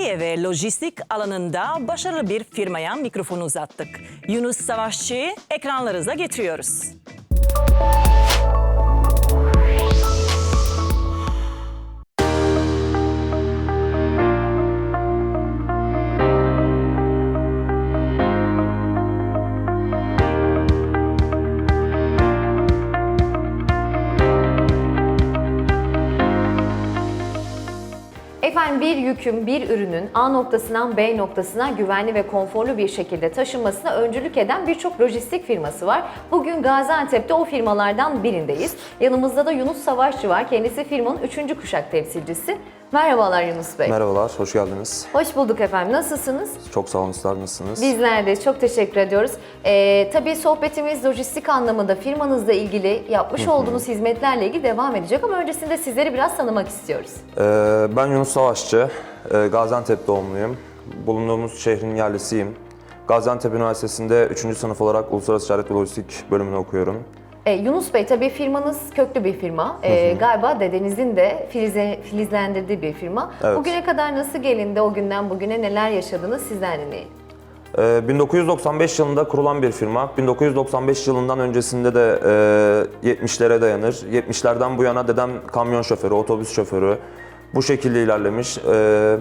nakliye ve lojistik alanında başarılı bir firmaya mikrofonu uzattık. Yunus Savaşçı'yı ekranlarınıza getiriyoruz. Efendim bir yükün, bir ürünün A noktasından B noktasına güvenli ve konforlu bir şekilde taşınmasına öncülük eden birçok lojistik firması var. Bugün Gaziantep'te o firmalardan birindeyiz. Yanımızda da Yunus Savaşçı var. Kendisi firmanın 3. kuşak temsilcisi. Merhabalar Yunus Bey. Merhabalar, hoş geldiniz. Hoş bulduk efendim. Nasılsınız? Çok sağ olun, sizler nasılsınız? Bizler de çok teşekkür ediyoruz. Ee, tabii sohbetimiz lojistik anlamında firmanızla ilgili yapmış olduğunuz hizmetlerle ilgili devam edecek ama öncesinde sizleri biraz tanımak istiyoruz. Ee, ben Yunus Savaşçı, ee, Gaziantep doğumluyum. Bulunduğumuz şehrin yerlisiyim. Gaziantep Üniversitesi'nde 3. sınıf olarak Uluslararası Ticaret ve Lojistik bölümünü okuyorum. Ee, Yunus Bey tabii firmanız köklü bir firma. Ee, galiba dedenizin de filize, filizlendirdiği bir firma. Evet. Bugüne kadar nasıl gelindi o günden bugüne neler yaşadınız sizden dinleyelim. Ee, 1995 yılında kurulan bir firma. 1995 yılından öncesinde de e, 70'lere dayanır. 70'lerden bu yana dedem kamyon şoförü, otobüs şoförü. Bu şekilde ilerlemiş. Ee,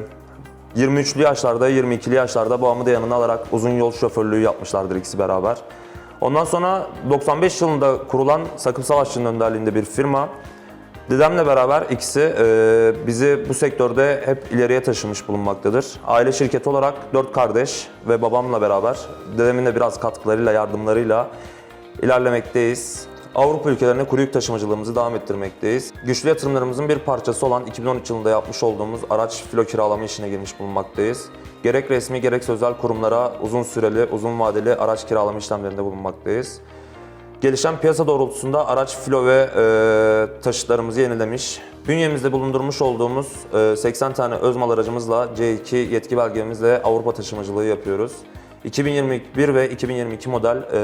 23'lü yaşlarda, 22'li yaşlarda babamı da yanına alarak uzun yol şoförlüğü yapmışlardır ikisi beraber. Ondan sonra 95 yılında kurulan Sakıp Savaşçı'nın önderliğinde bir firma. Dedemle beraber ikisi e, bizi bu sektörde hep ileriye taşımış bulunmaktadır. Aile şirketi olarak dört kardeş ve babamla beraber dedemin de biraz katkılarıyla, yardımlarıyla ilerlemekteyiz. Avrupa ülkelerine kuru yük taşımacılığımızı devam ettirmekteyiz. Güçlü yatırımlarımızın bir parçası olan 2013 yılında yapmış olduğumuz araç filo kiralama işine girmiş bulunmaktayız. Gerek resmi gerek özel kurumlara uzun süreli, uzun vadeli araç kiralama işlemlerinde bulunmaktayız. Gelişen piyasa doğrultusunda araç filo ve e, taşıtlarımızı yenilemiş. Bünyemizde bulundurmuş olduğumuz e, 80 tane özmal aracımızla C2 yetki belgemizle Avrupa taşımacılığı yapıyoruz. 2021 ve 2022 model e,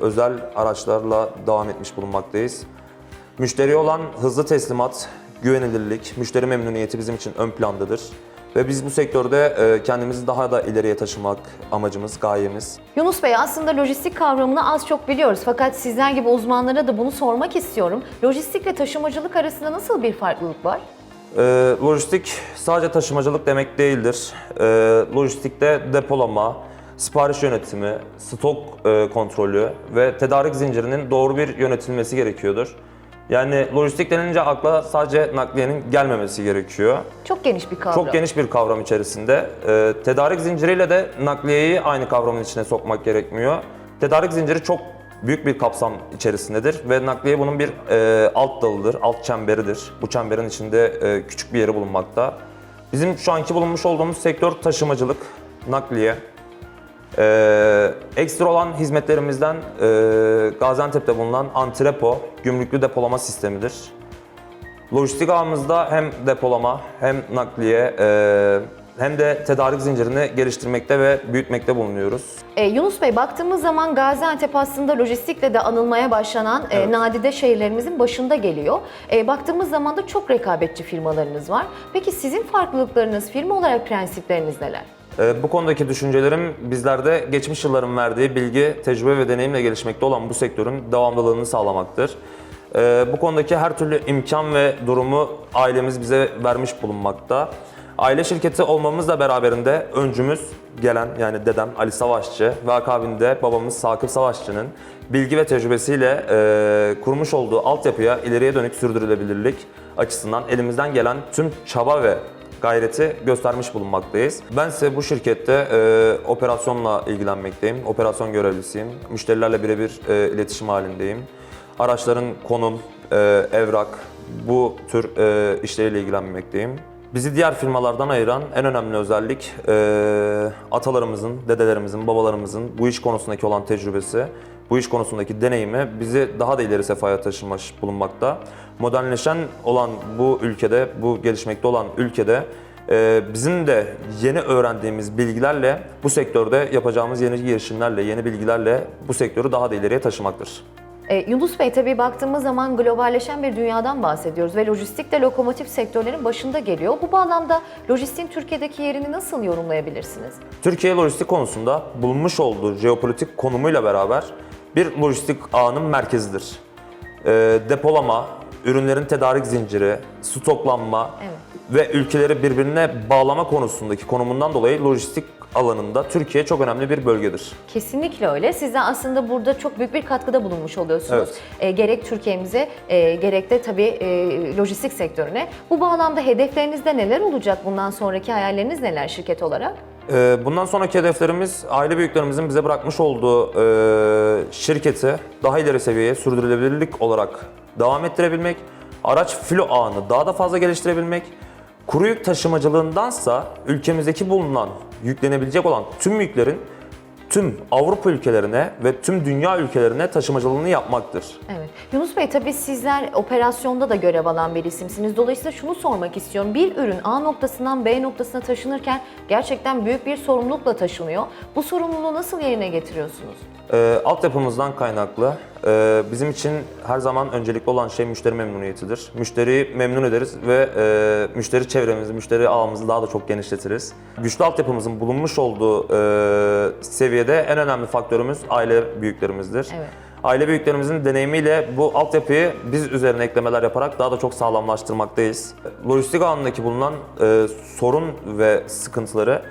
özel araçlarla devam etmiş bulunmaktayız. Müşteriye olan hızlı teslimat, güvenilirlik, müşteri memnuniyeti bizim için ön plandadır. Ve biz bu sektörde e, kendimizi daha da ileriye taşımak amacımız, gayemiz. Yunus Bey aslında lojistik kavramını az çok biliyoruz fakat sizler gibi uzmanlara da bunu sormak istiyorum. Lojistik ve taşımacılık arasında nasıl bir farklılık var? E, lojistik sadece taşımacılık demek değildir. E, lojistikte depolama, sipariş yönetimi, stok e, kontrolü ve tedarik zincirinin doğru bir yönetilmesi gerekiyordur. Yani lojistik denince akla sadece nakliyenin gelmemesi gerekiyor. Çok geniş bir kavram. Çok geniş bir kavram içerisinde. Ee, tedarik zinciriyle de nakliyeyi aynı kavramın içine sokmak gerekmiyor. Tedarik zinciri çok büyük bir kapsam içerisindedir ve nakliye bunun bir e, alt dalıdır, alt çemberidir. Bu çemberin içinde e, küçük bir yeri bulunmakta. Bizim şu anki bulunmuş olduğumuz sektör taşımacılık, nakliye. Ee, ekstra olan hizmetlerimizden e, Gaziantep'te bulunan antrepo, gümrüklü depolama sistemidir. Lojistik ağımızda hem depolama hem nakliye e, hem de tedarik zincirini geliştirmekte ve büyütmekte bulunuyoruz. Ee, Yunus Bey baktığımız zaman Gaziantep aslında lojistikle de anılmaya başlanan e, Evet. nadide şehirlerimizin başında geliyor. E, baktığımız zaman da çok rekabetçi firmalarınız var. Peki sizin farklılıklarınız, firma olarak prensipleriniz neler? E, bu konudaki düşüncelerim bizlerde geçmiş yılların verdiği bilgi, tecrübe ve deneyimle gelişmekte olan bu sektörün devamlılığını sağlamaktır. E, bu konudaki her türlü imkan ve durumu ailemiz bize vermiş bulunmakta. Aile şirketi olmamızla beraberinde öncümüz gelen yani dedem Ali Savaşçı ve akabinde babamız Sakıp Savaşçı'nın bilgi ve tecrübesiyle e, kurmuş olduğu altyapıya ileriye dönük sürdürülebilirlik açısından elimizden gelen tüm çaba ve gayreti göstermiş bulunmaktayız. Ben ise bu şirkette e, operasyonla ilgilenmekteyim. Operasyon görevlisiyim. Müşterilerle birebir e, iletişim halindeyim. Araçların konum, e, evrak, bu tür e, işleriyle ilgilenmekteyim. Bizi diğer firmalardan ayıran en önemli özellik e, atalarımızın, dedelerimizin, babalarımızın bu iş konusundaki olan tecrübesi, bu iş konusundaki deneyimi bizi daha da ileri sefaya taşımış bulunmakta. Modernleşen olan bu ülkede, bu gelişmekte olan ülkede e, bizim de yeni öğrendiğimiz bilgilerle bu sektörde yapacağımız yeni girişimlerle, yeni bilgilerle bu sektörü daha da ileriye taşımaktır. Ee, Yunus Bey tabii baktığımız zaman globalleşen bir dünyadan bahsediyoruz ve lojistik de lokomotif sektörlerin başında geliyor. Bu bağlamda lojistiğin Türkiye'deki yerini nasıl yorumlayabilirsiniz? Türkiye lojistik konusunda bulunmuş olduğu jeopolitik konumuyla beraber bir lojistik ağının merkezidir. Ee, depolama, ürünlerin tedarik zinciri, stoklanma Evet. ve ülkeleri birbirine bağlama konusundaki konumundan dolayı lojistik alanında Türkiye çok önemli bir bölgedir. Kesinlikle öyle. Siz de aslında burada çok büyük bir katkıda bulunmuş oluyorsunuz. Evet. E, gerek Türkiye'mize e, gerek de tabii e, lojistik sektörüne. Bu bağlamda hedeflerinizde neler olacak? Bundan sonraki hayalleriniz neler şirket olarak? Ee, Bundan sonraki hedeflerimiz aile büyüklerimizin bize bırakmış olduğu e, şirketi daha ileri seviyeye sürdürülebilirlik olarak devam ettirebilmek, araç filo ağını daha da fazla geliştirebilmek, kuru yük taşımacılığındansa ülkemizdeki bulunan yüklenebilecek olan tüm yüklerin tüm Avrupa ülkelerine ve tüm dünya ülkelerine taşımacılığını yapmaktır. Evet. Yunus Bey tabii sizler operasyonda da görev alan bir isimsiniz. Dolayısıyla şunu sormak istiyorum. Bir ürün A noktasından B noktasına taşınırken gerçekten büyük bir sorumlulukla taşınıyor. Bu sorumluluğu nasıl yerine getiriyorsunuz? E, altyapımızdan kaynaklı e, bizim için her zaman öncelikli olan şey müşteri memnuniyetidir. Müşteriyi memnun ederiz ve e, müşteri çevremizi, müşteri ağımızı daha da çok genişletiriz. Güçlü altyapımızın bulunmuş olduğu e, seviyede en önemli faktörümüz aile büyüklerimizdir. Evet. Aile büyüklerimizin deneyimiyle bu altyapıyı biz üzerine eklemeler yaparak daha da çok sağlamlaştırmaktayız. Lojistik alanındaki bulunan e, sorun ve sıkıntıları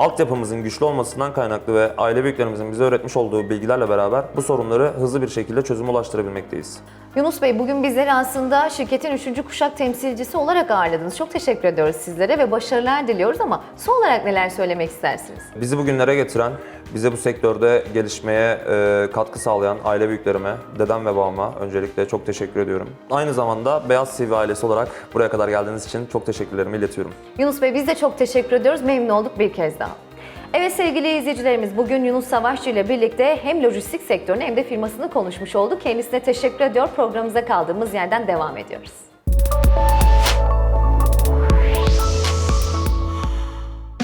altyapımızın güçlü olmasından kaynaklı ve aile büyüklerimizin bize öğretmiş olduğu bilgilerle beraber bu sorunları hızlı bir şekilde çözüme ulaştırabilmekteyiz. Yunus Bey bugün bizleri aslında şirketin 3. kuşak temsilcisi olarak ağırladınız. Çok teşekkür ediyoruz sizlere ve başarılar diliyoruz ama son olarak neler söylemek istersiniz? Bizi bugünlere getiren, bize bu sektörde gelişmeye e, katkı sağlayan aile büyüklerime, dedem ve babama öncelikle çok teşekkür ediyorum. Aynı zamanda Beyaz TV ailesi olarak buraya kadar geldiğiniz için çok teşekkürlerimi iletiyorum. Yunus Bey biz de çok teşekkür ediyoruz. Memnun olduk bir kez daha. Evet sevgili izleyicilerimiz bugün Yunus Savaşçı ile birlikte hem lojistik sektörünü hem de firmasını konuşmuş olduk. Kendisine teşekkür ediyor. Programımıza kaldığımız yerden devam ediyoruz.